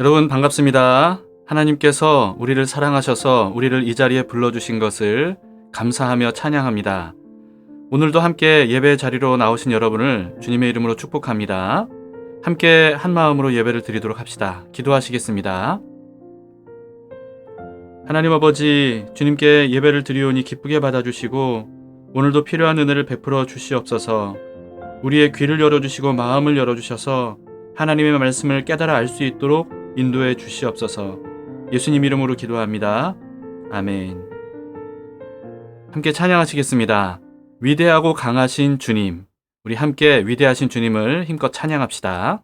여러분 반갑습니다. 하나님께서 우리를 사랑하셔서 우리를 이 자리에 불러주신 것을 감사하며 찬양합니다. 오늘도 함께 예배 자리로 나오신 여러분을 주님의 이름으로 축복합니다. 함께 한 마음으로 예배를 드리도록 합시다. 기도하시겠습니다. 하나님 아버지, 주님께 예배를 드리오니 기쁘게 받아주시고 오늘도 필요한 은혜를 베풀어 주시옵소서. 우리의 귀를 열어주시고 마음을 열어주셔서 하나님의 말씀을 깨달아 알 수 있도록 인도해 주시옵소서. 예수님 이름으로 기도합니다. 아멘. 함께 찬양하시겠습니다. 위대하고 강하신 주님. 우리 함께 위대하신 주님을 힘껏 찬양합시다.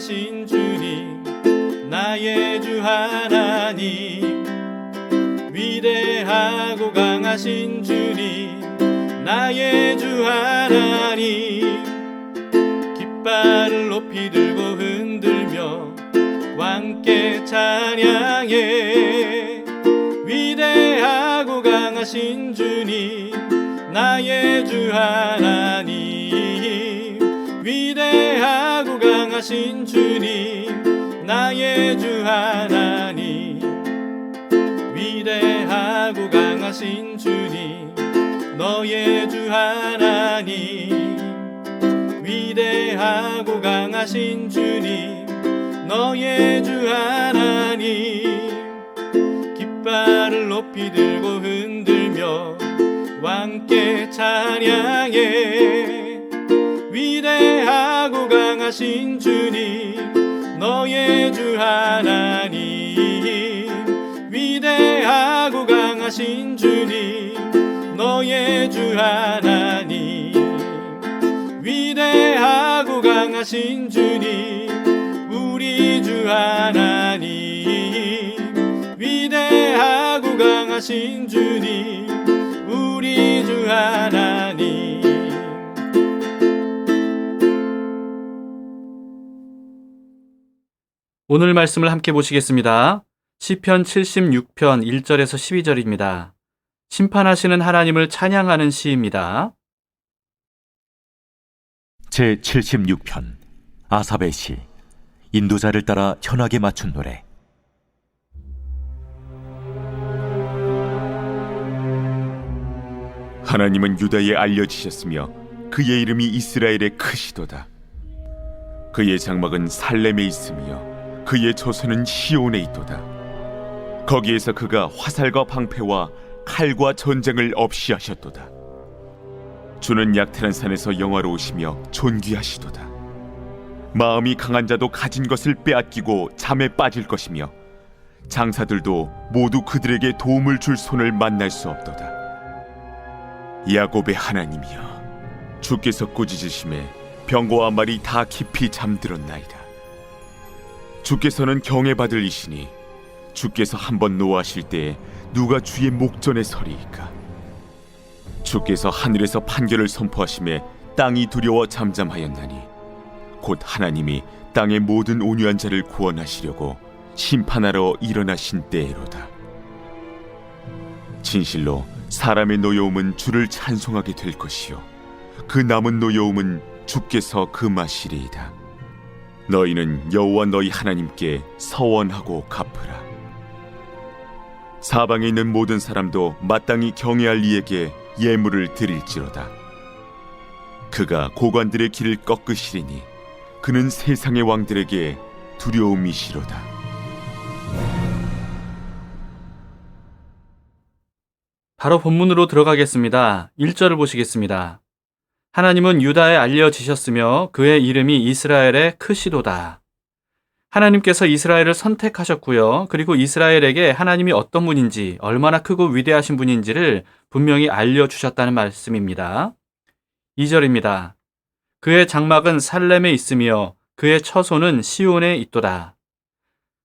강하신 주님 나의 주 하나님 위대하고 강하신 주님 나의 주 하나님 깃발을 높이 들고 흔들며 왕께 찬양해. 위대하고 강하신 주님 나의 주 하나님 위대하 고 강하신 주님 나의 주 하나님. 위대하고 강하신 주님 너의 주 하나님. 위대하고 강하신 주님 너의 주 하나님. 깃발을 높이 들고 흔들며 왕께 찬양해. 위대하 고 강하신 주님 너의 주 하나님. 위대하고 강하신 주님 너의 주 하나님. 위대하고 강하신 주님 우리 주 하나님. 위대하고 강하신 주님 우리 주 하나님 오늘 말씀을 함께 보시겠습니다. 시편 76편 1절에서 12절입니다. 심판하시는 하나님을 찬양하는 시입니다. 제 76편 아삽의 시 인도자를 따라 현악에 맞춘 노래 하나님은 유다에 알려지셨으며 그의 이름이 이스라엘의 크시도다. 그의 장막은 살렘에 있으며 그의 처소는 시온에 있도다. 거기에서 그가 화살과 방패와 칼과 전쟁을 없이 하셨도다. 주는 약탈한 산에서 영화로우시며 존귀하시도다. 마음이 강한 자도 가진 것을 빼앗기고 잠에 빠질 것이며 장사들도 모두 그들에게 도움을 줄 손을 만날 수 없도다. 야곱의 하나님이여 주께서 꾸짖으심에 병거와 말이 다 깊이 잠들었나이다 주께서는 경외받을 이시니 주께서 한번 노하실 때에 누가 주의 목전에 서리이까? 주께서 하늘에서 판결을 선포하심에 땅이 두려워 잠잠하였나니 곧 하나님이 땅의 모든 온유한 자를 구원하시려고 심판하러 일어나신 때에로다. 진실로 사람의 노여움은 주를 찬송하게 될 것이요. 그 남은 노여움은 주께서 금하시리이다 너희는 여호와 너희 하나님께 서원하고 갚으라 사방에 있는 모든 사람도 마땅히 경외할 이에게 예물을 드릴지로다 그가 고관들의 길을 꺾으시리니 그는 세상의 왕들에게 두려움이시로다 바로 본문으로 들어가겠습니다. 1절을 보시겠습니다. 하나님은 유다에 알려지셨으며 그의 이름이 이스라엘의 크시도다. 하나님께서 이스라엘을 선택하셨고요. 그리고 이스라엘에게 하나님이 어떤 분인지, 얼마나 크고 위대하신 분인지를 분명히 알려주셨다는 말씀입니다. 2절입니다. 그의 장막은 살렘에 있으며 그의 처소는 시온에 있도다.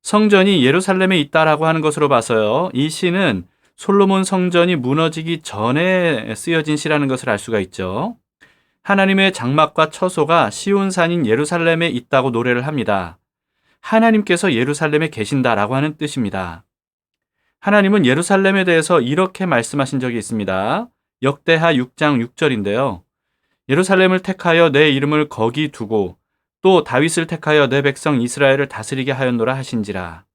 성전이 예루살렘에 있다라고 하는 것으로 봐서요. 이 시는 솔로몬 성전이 무너지기 전에 쓰여진 시라는 것을 알 수가 있죠. 하나님의 장막과 처소가 시온산인 예루살렘에 있다고 노래를 합니다. 하나님께서 예루살렘에 계신다라고 하는 뜻입니다. 하나님은 예루살렘에 대해서 이렇게 말씀하신 적이 있습니다. 역대하 6장 6절인데요. 예루살렘을 택하여 내 이름을 거기 두고 또 다윗을 택하여 내 백성 이스라엘을 다스리게 하였노라 하신지라.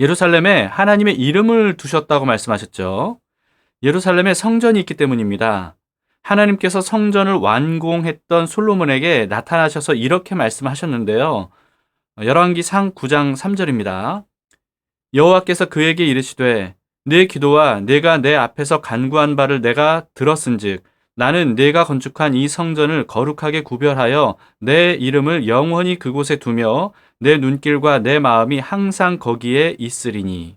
예루살렘에 하나님의 이름을 두셨다고 말씀하셨죠. 예루살렘에 성전이 있기 때문입니다. 하나님께서 성전을 완공했던 솔로몬에게 나타나셔서 이렇게 말씀하셨는데요. 열왕기상 9장 3절입니다. 여호와께서 그에게 이르시되 내 기도와 내가 내 앞에서 간구한 바를 내가 들었은즉 나는 내가 건축한 이 성전을 거룩하게 구별하여 내 이름을 영원히 그곳에 두며 내 눈길과 내 마음이 항상 거기에 있으리니.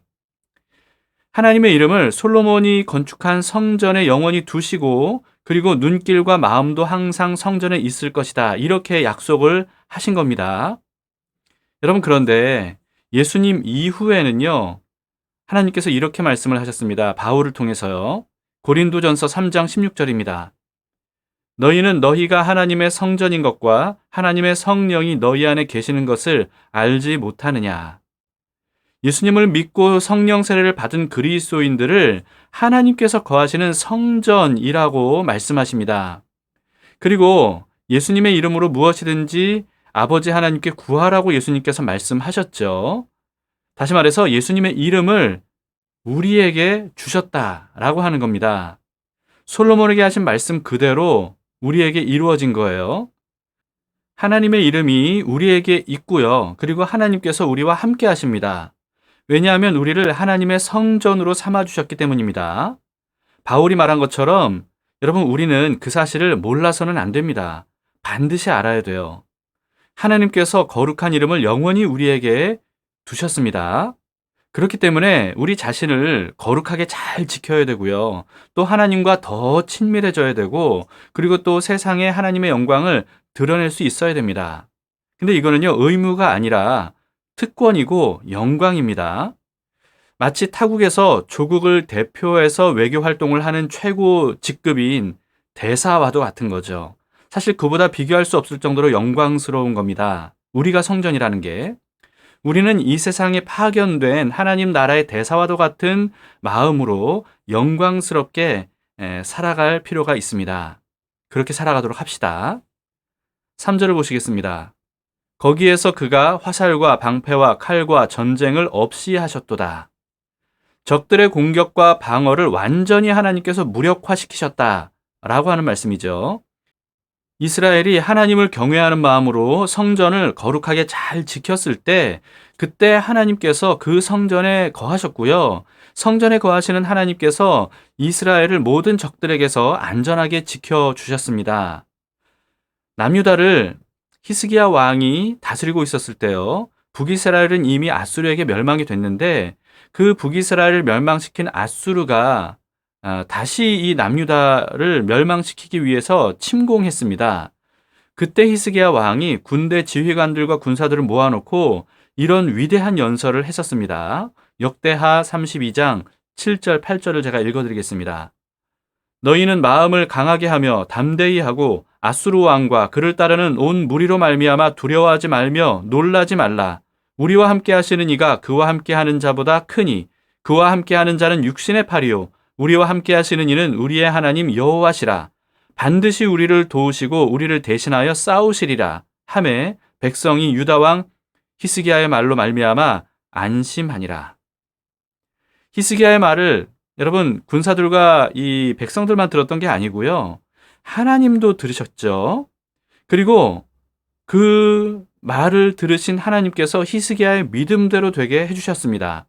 하나님의 이름을 솔로몬이 건축한 성전에 영원히 두시고 그리고 눈길과 마음도 항상 성전에 있을 것이다. 이렇게 약속을 하신 겁니다. 여러분 그런데 예수님 이후에는요. 하나님께서 이렇게 말씀을 하셨습니다. 바울을 통해서요. 고린도전서 3장 16절입니다. 너희는 너희가 하나님의 성전인 것과 하나님의 성령이 너희 안에 계시는 것을 알지 못하느냐. 예수님을 믿고 성령 세례를 받은 그리스도인들을 하나님께서 거하시는 성전이라고 말씀하십니다. 그리고 예수님의 이름으로 무엇이든지 아버지 하나님께 구하라고 예수님께서 말씀하셨죠. 다시 말해서 예수님의 이름을 우리에게 주셨다라고 하는 겁니다. 솔로몬에게 하신 말씀 그대로 우리에게 이루어진 거예요. 하나님의 이름이 우리에게 있고요. 그리고 하나님께서 우리와 함께 하십니다. 왜냐하면 우리를 하나님의 성전으로 삼아 주셨기 때문입니다. 바울이 말한 것처럼 여러분 우리는 그 사실을 몰라서는 안 됩니다. 반드시 알아야 돼요. 하나님께서 거룩한 이름을 영원히 우리에게 두셨습니다. 그렇기 때문에 우리 자신을 거룩하게 잘 지켜야 되고요. 또 하나님과 더 친밀해져야 되고, 그리고 또 세상에 하나님의 영광을 드러낼 수 있어야 됩니다. 근데 이거는요, 의무가 아니라 특권이고 영광입니다. 마치 타국에서 조국을 대표해서 외교 활동을 하는 최고 직급인 대사와도 같은 거죠. 사실 그보다 비교할 수 없을 정도로 영광스러운 겁니다. 우리가 성전이라는 게. 우리는 이 세상에 파견된 하나님 나라의 대사와도 같은 마음으로 영광스럽게 살아갈 필요가 있습니다. 그렇게 살아가도록 합시다. 3절을 보시겠습니다. 거기에서 그가 화살과 방패와 칼과 전쟁을 없이 하셨도다. 적들의 공격과 방어를 완전히 하나님께서 무력화시키셨다. 라고 하는 말씀이죠. 이스라엘이 하나님을 경외하는 마음으로 성전을 거룩하게 잘 지켰을 때 그때 하나님께서 그 성전에 거하셨고요. 성전에 거하시는 하나님께서 이스라엘을 모든 적들에게서 안전하게 지켜 주셨습니다. 남유다를 히스기야 왕이 다스리고 있었을 때요. 북이스라엘은 이미 아수르에게 멸망이 됐는데 그 북이스라엘을 멸망시킨 아수르가 아, 다시 이 남유다를 멸망시키기 위해서 침공했습니다. 그때 히스기야 왕이 군대 지휘관들과 군사들을 모아놓고 이런 위대한 연설을 했었습니다. 역대하 32장 7절, 8절을 제가 읽어드리겠습니다. 너희는 마음을 강하게 하며 담대히 하고 아수르 왕과 그를 따르는 온 무리로 말미암아 두려워하지 말며 놀라지 말라. 우리와 함께 하시는 이가 그와 함께 하는 자보다 크니 그와 함께 하는 자는 육신의 팔이요 우리와 함께 하시는 이는 우리의 하나님 여호와시라. 반드시 우리를 도우시고 우리를 대신하여 싸우시리라. 함에 백성이 유다 왕 히스기야의 말로 말미암아 안심하니라. 히스기야의 말을 여러분 군사들과 이 백성들만 들었던 게 아니고요. 하나님도 들으셨죠. 그리고 그 말을 들으신 하나님께서 히스기야의 믿음대로 되게 해주셨습니다.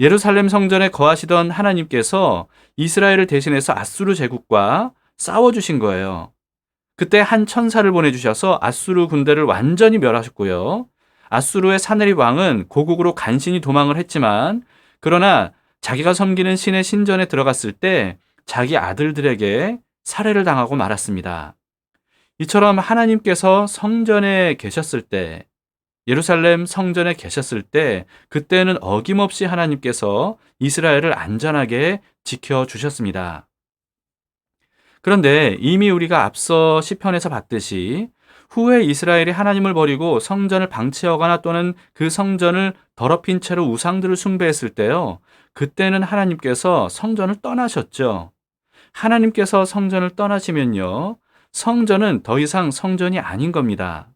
예루살렘 성전에 거하시던 하나님께서 이스라엘을 대신해서 아수르 제국과 싸워주신 거예요. 그때 한 천사를 보내주셔서 아수르 군대를 완전히 멸하셨고요. 아수르의 사네립 왕은 고국으로 간신히 도망을 했지만 그러나 자기가 섬기는 신의 신전에 들어갔을 때 자기 아들들에게 살해를 당하고 말았습니다. 이처럼 하나님께서 성전에 계셨을 때 예루살렘 성전에 계셨을 때 그때는 어김없이 하나님께서 이스라엘을 안전하게 지켜 주셨습니다. 그런데 이미 우리가 앞서 시편에서 봤듯이 후에 이스라엘이 하나님을 버리고 성전을 방치하거나 또는 그 성전을 더럽힌 채로 우상들을 숭배했을 때요. 그때는 하나님께서 성전을 떠나셨죠. 하나님께서 성전을 떠나시면요. 성전은 더 이상 성전이 아닌 겁니다.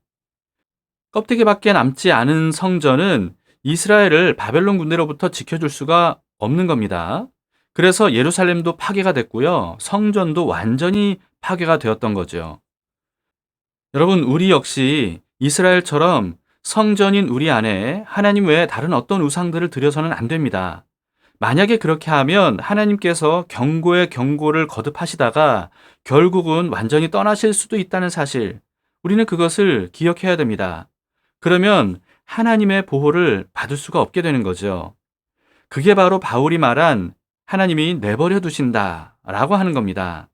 껍데기밖에 남지 않은 성전은 이스라엘을 바벨론 군대로부터 지켜줄 수가 없는 겁니다. 그래서 예루살렘도 파괴가 됐고요. 성전도 완전히 파괴가 되었던 거죠. 여러분, 우리 역시 이스라엘처럼 성전인 우리 안에 하나님 외에 다른 어떤 우상들을 들여서는 안 됩니다. 만약에 그렇게 하면 하나님께서 경고의 경고를 거듭하시다가 결국은 완전히 떠나실 수도 있다는 사실, 우리는 그것을 기억해야 됩니다. 그러면 하나님의 보호를 받을 수가 없게 되는 거죠. 그게 바로 바울이 말한 하나님이 내버려 두신다 라고 하는 겁니다.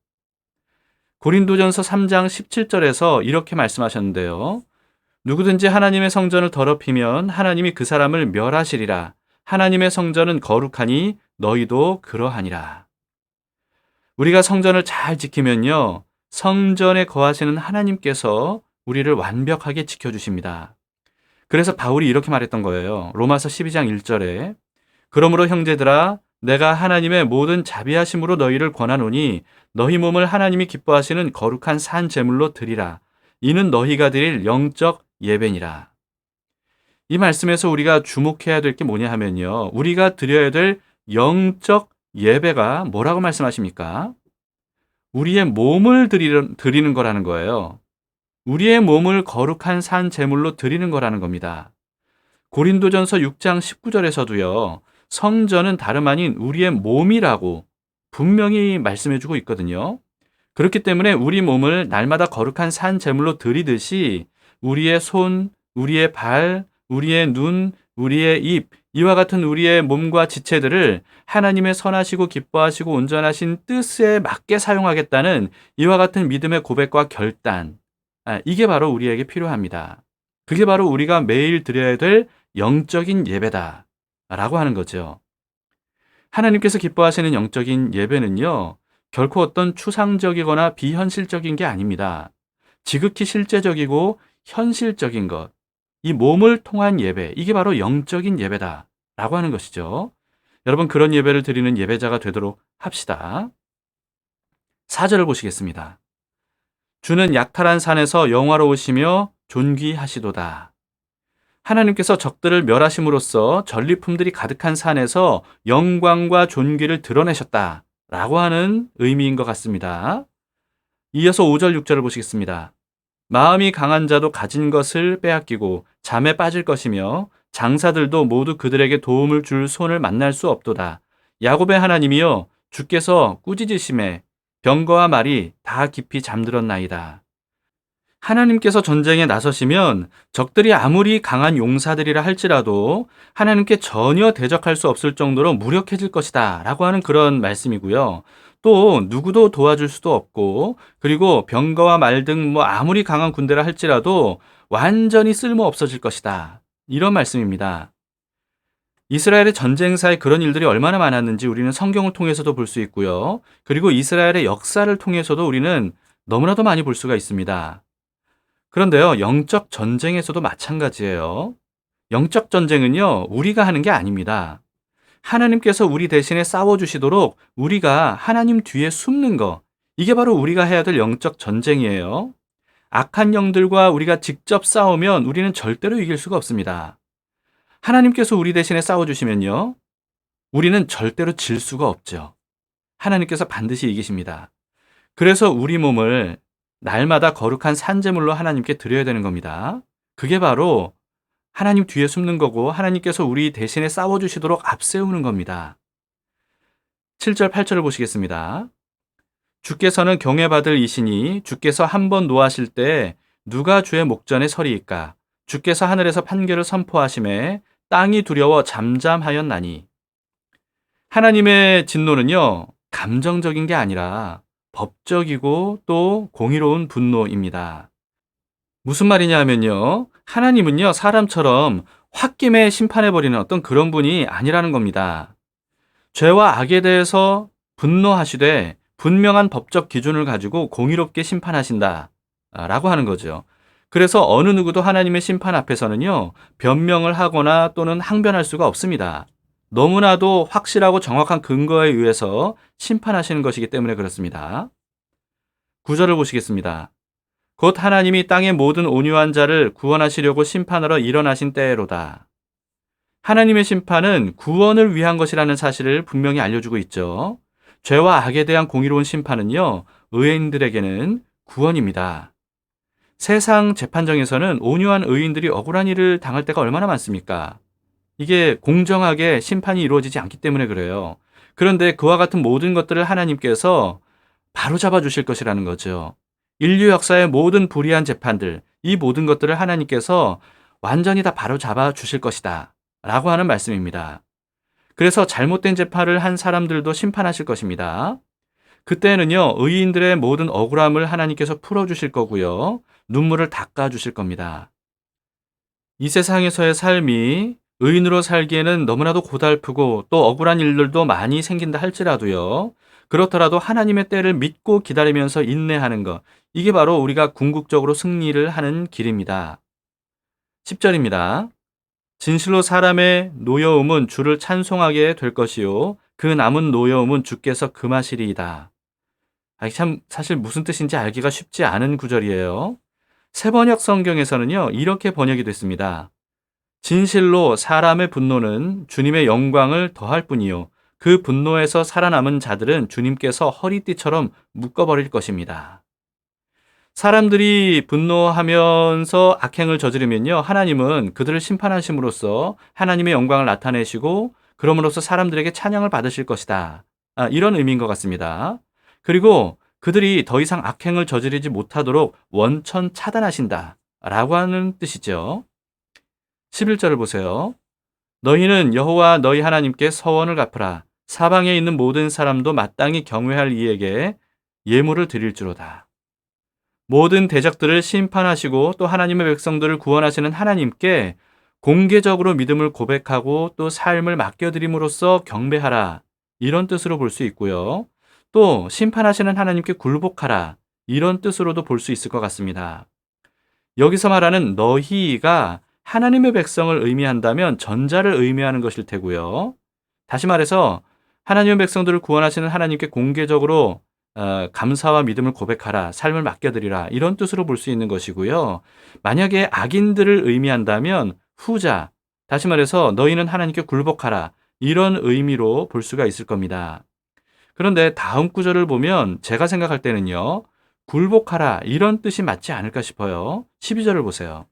고린도전서 3장 17절에서 이렇게 말씀하셨는데요. 누구든지 하나님의 성전을 더럽히면 하나님이 그 사람을 멸하시리라. 하나님의 성전은 거룩하니 너희도 그러하니라. 우리가 성전을 잘 지키면요. 성전에 거하시는 하나님께서 우리를 완벽하게 지켜주십니다. 그래서 바울이 이렇게 말했던 거예요. 로마서 12장 1절에 그러므로 형제들아 내가 하나님의 모든 자비하심으로 너희를 권하노니 너희 몸을 하나님이 기뻐하시는 거룩한 산 제물로 드리라. 이는 너희가 드릴 영적 예배니라. 이 말씀에서 우리가 주목해야 될 게 뭐냐 하면요. 우리가 드려야 될 영적 예배가 뭐라고 말씀하십니까? 우리의 몸을 드리는, 드리는 거라는 거예요. 우리의 몸을 거룩한 산 제물로 드리는 거라는 겁니다. 고린도전서 6장 19절에서도요. 성전은 다름 아닌 우리의 몸이라고 분명히 말씀해 주고 있거든요. 그렇기 때문에 우리 몸을 날마다 거룩한 산 제물로 드리듯이 우리의 손, 우리의 발, 우리의 눈, 우리의 입, 이와 같은 우리의 몸과 지체들을 하나님의 선하시고 기뻐하시고 온전하신 뜻에 맞게 사용하겠다는 이와 같은 믿음의 고백과 결단. 아, 이게 바로 우리에게 필요합니다. 그게 바로 우리가 매일 드려야 될 영적인 예배다. 라고 하는 거죠. 하나님께서 기뻐하시는 영적인 예배는요, 결코 어떤 추상적이거나 비현실적인 게 아닙니다. 지극히 실제적이고 현실적인 것, 이 몸을 통한 예배, 이게 바로 영적인 예배다. 라고 하는 것이죠. 여러분, 그런 예배를 드리는 예배자가 되도록 합시다. 4절을 보시겠습니다. 주는 약탈한 산에서 영화로우시며 존귀하시도다. 하나님께서 적들을 멸하심으로써 전리품들이 가득한 산에서 영광과 존귀를 드러내셨다. 라고 하는 의미인 것 같습니다. 이어서 5절, 6절을 보시겠습니다. 마음이 강한 자도 가진 것을 빼앗기고 잠에 빠질 것이며 장사들도 모두 그들에게 도움을 줄 손을 만날 수 없도다. 야곱의 하나님이여 주께서 꾸짖으심에 병거와 말이 다 깊이 잠들었나이다. 하나님께서 전쟁에 나서시면 적들이 아무리 강한 용사들이라 할지라도 하나님께 전혀 대적할 수 없을 정도로 무력해질 것이다. 라고 하는 그런 말씀이고요. 또 누구도 도와줄 수도 없고 그리고 병거와 말 등 뭐 아무리 강한 군대라 할지라도 완전히 쓸모 없어질 것이다. 이런 말씀입니다. 이스라엘의 전쟁사에 그런 일들이 얼마나 많았는지 우리는 성경을 통해서도 볼 수 있고요. 그리고 이스라엘의 역사를 통해서도 우리는 너무나도 많이 볼 수가 있습니다. 그런데요, 영적 전쟁에서도 마찬가지예요. 영적 전쟁은요, 우리가 하는 게 아닙니다. 하나님께서 우리 대신에 싸워주시도록 우리가 하나님 뒤에 숨는 거, 이게 바로 우리가 해야 될 영적 전쟁이에요. 악한 영들과 우리가 직접 싸우면 우리는 절대로 이길 수가 없습니다. 하나님께서 우리 대신에 싸워주시면요, 우리는 절대로 질 수가 없죠. 하나님께서 반드시 이기십니다. 그래서 우리 몸을 날마다 거룩한 산재물로 하나님께 드려야 되는 겁니다. 그게 바로 하나님 뒤에 숨는 거고 하나님께서 우리 대신에 싸워주시도록 앞세우는 겁니다. 7절, 8절을 보시겠습니다. 주께서는 경외받을 이시니 주께서 한 번 노하실 때 누가 주의 목전에 서리이까 주께서 하늘에서 판결을 선포하심에 땅이 두려워 잠잠하였나니 하나님의 진노는요 감정적인 게 아니라 법적이고 또 공의로운 분노입니다. 무슨 말이냐 하면요 하나님은요 사람처럼 홧김에 심판해버리는 어떤 그런 분이 아니라는 겁니다. 죄와 악에 대해서 분노하시되 분명한 법적 기준을 가지고 공의롭게 심판하신다. 라고 하는 거죠. 그래서 어느 누구도 하나님의 심판 앞에서는요, 변명을 하거나 또는 항변할 수가 없습니다. 너무나도 확실하고 정확한 근거에 의해서 심판하시는 것이기 때문에 그렇습니다. 구절을 보시겠습니다. 곧 하나님이 땅의 모든 온유한 자를 구원하시려고 심판하러 일어나신 때로다. 하나님의 심판은 구원을 위한 것이라는 사실을 분명히 알려주고 있죠. 죄와 악에 대한 공의로운 심판은요, 의인들에게는 구원입니다. 세상 재판정에서는 온유한 의인들이 억울한 일을 당할 때가 얼마나 많습니까? 이게 공정하게 심판이 이루어지지 않기 때문에 그래요. 그런데 그와 같은 모든 것들을 하나님께서 바로 잡아 주실 것이라는 거죠. 인류 역사의 모든 불의한 재판들, 이 모든 것들을 하나님께서 완전히 다 바로 잡아 주실 것이다. 라고 하는 말씀입니다. 그래서 잘못된 재판을 한 사람들도 심판하실 것입니다. 그때는요, 의인들의 모든 억울함을 하나님께서 풀어주실 거고요, 눈물을 닦아주실 겁니다. 이 세상에서의 삶이 의인으로 살기에는 너무나도 고달프고 또 억울한 일들도 많이 생긴다 할지라도요, 그렇더라도 하나님의 때를 믿고 기다리면서 인내하는 것, 이게 바로 우리가 궁극적으로 승리를 하는 길입니다. 10절입니다. 진실로 사람의 노여움은 주를 찬송하게 될 것이요. 그 남은 노여움은 주께서 금하시리이다. 아, 참, 사실 무슨 뜻인지 알기가 쉽지 않은 구절이에요. 세번역 성경에서는요, 이렇게 번역이 됐습니다. 진실로 사람의 분노는 주님의 영광을 더할 뿐이요. 그 분노에서 살아남은 자들은 주님께서 허리띠처럼 묶어버릴 것입니다. 사람들이 분노하면서 악행을 저지르면요. 하나님은 그들을 심판하심으로써 하나님의 영광을 나타내시고 그럼으로써 사람들에게 찬양을 받으실 것이다. 아, 이런 의미인 것 같습니다. 그리고 그들이 더 이상 악행을 저지르지 못하도록 원천 차단하신다. 라고 하는 뜻이죠. 11절을 보세요. 너희는 여호와 너희 하나님께 서원을 갚으라. 사방에 있는 모든 사람도 마땅히 경외할 이에게 예물을 드릴지로다. 모든 대적들을 심판하시고 또 하나님의 백성들을 구원하시는 하나님께 공개적으로 믿음을 고백하고 또 삶을 맡겨드림으로써 경배하라. 이런 뜻으로 볼 수 있고요. 또 심판하시는 하나님께 굴복하라. 이런 뜻으로도 볼 수 있을 것 같습니다. 여기서 말하는 너희가 하나님의 백성을 의미한다면 전자를 의미하는 것일 테고요. 다시 말해서 하나님의 백성들을 구원하시는 하나님께 공개적으로 어, 감사와 믿음을 고백하라, 삶을 맡겨드리라 이런 뜻으로 볼 수 있는 것이고요. 만약에 악인들을 의미한다면 후자, 다시 말해서 너희는 하나님께 굴복하라 이런 의미로 볼 수가 있을 겁니다. 그런데 다음 구절을 보면 제가 생각할 때는요, 굴복하라 이런 뜻이 맞지 않을까 싶어요. 12절을 보세요.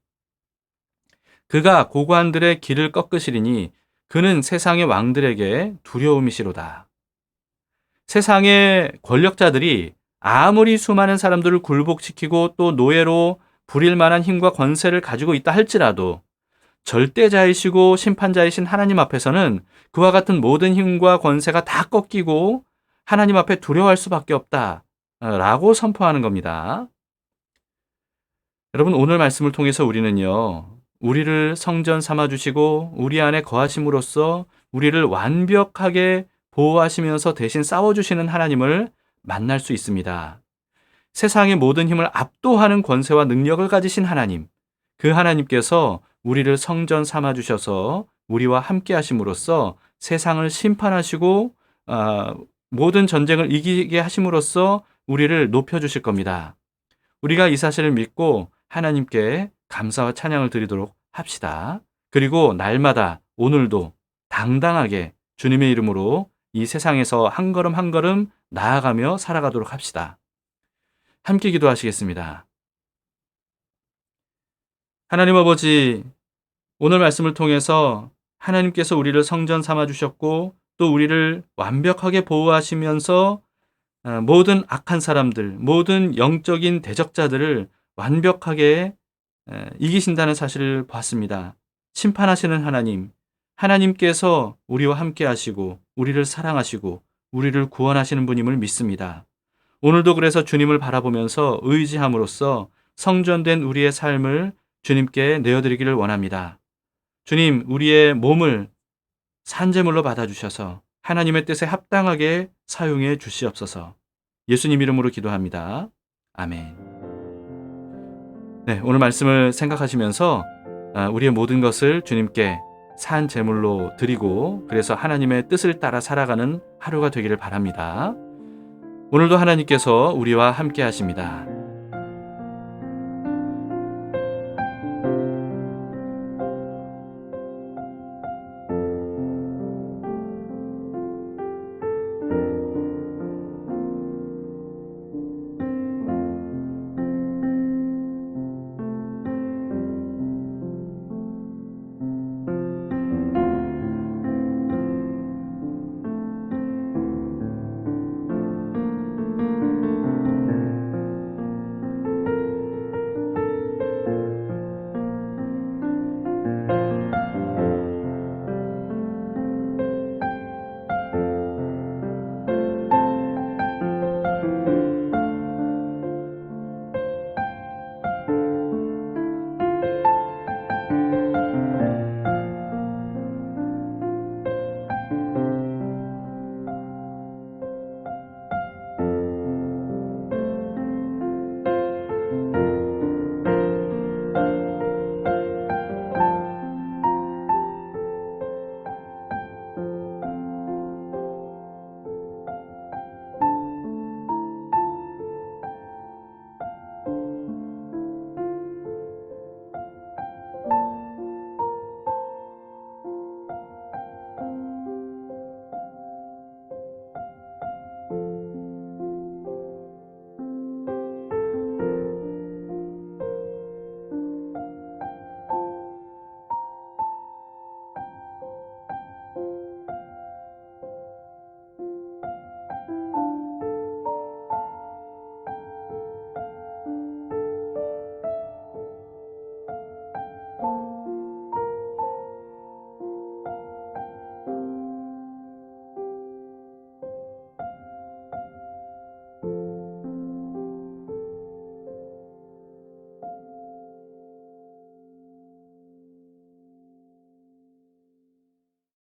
그가 고관들의 길을 꺾으시리니 그는 세상의 왕들에게 두려움이시로다. 세상의 권력자들이 아무리 수많은 사람들을 굴복시키고 또 노예로 부릴 만한 힘과 권세를 가지고 있다 할지라도 절대자이시고 심판자이신 하나님 앞에서는 그와 같은 모든 힘과 권세가 다 꺾이고 하나님 앞에 두려워할 수밖에 없다. 라고 선포하는 겁니다. 여러분, 오늘 말씀을 통해서 우리는요, 우리를 성전 삼아주시고 우리 안에 거하심으로써 우리를 완벽하게 보호하시면서 대신 싸워주시는 하나님을 만날 수 있습니다. 세상의 모든 힘을 압도하는 권세와 능력을 가지신 하나님, 그 하나님께서 우리를 성전 삼아 주셔서 우리와 함께 하심으로써 세상을 심판하시고 어, 모든 전쟁을 이기게 하심으로써 우리를 높여 주실 겁니다. 우리가 이 사실을 믿고 하나님께 감사와 찬양을 드리도록 합시다. 그리고 날마다 오늘도 당당하게 주님의 이름으로 이 세상에서 한 걸음 한 걸음 나아가며 살아가도록 합시다. 함께 기도하시겠습니다. 하나님 아버지, 오늘 말씀을 통해서 하나님께서 우리를 성전 삼아 주셨고 또 우리를 완벽하게 보호하시면서 어, 모든 악한 사람들, 모든 영적인 대적자들을 완벽하게 에, 이기신다는 사실을 봤습니다. 심판하시는 하나님, 하나님께서 우리와 함께 하시고 우리를 사랑하시고 우리를 구원하시는 분임을 믿습니다. 오늘도 그래서 주님을 바라보면서 의지함으로써 성전된 우리의 삶을 주님께 내어드리기를 원합니다. 주님, 우리의 몸을 산재물로 받아주셔서 하나님의 뜻에 합당하게 사용해 주시옵소서. 예수님 이름으로 기도합니다. 아멘. 네, 오늘 말씀을 생각하시면서 아, 우리의 모든 것을 주님께 산 제물로 드리고 그래서 하나님의 뜻을 따라 살아가는 하루가 되기를 바랍니다. 오늘도 하나님께서 우리와 함께 하십니다.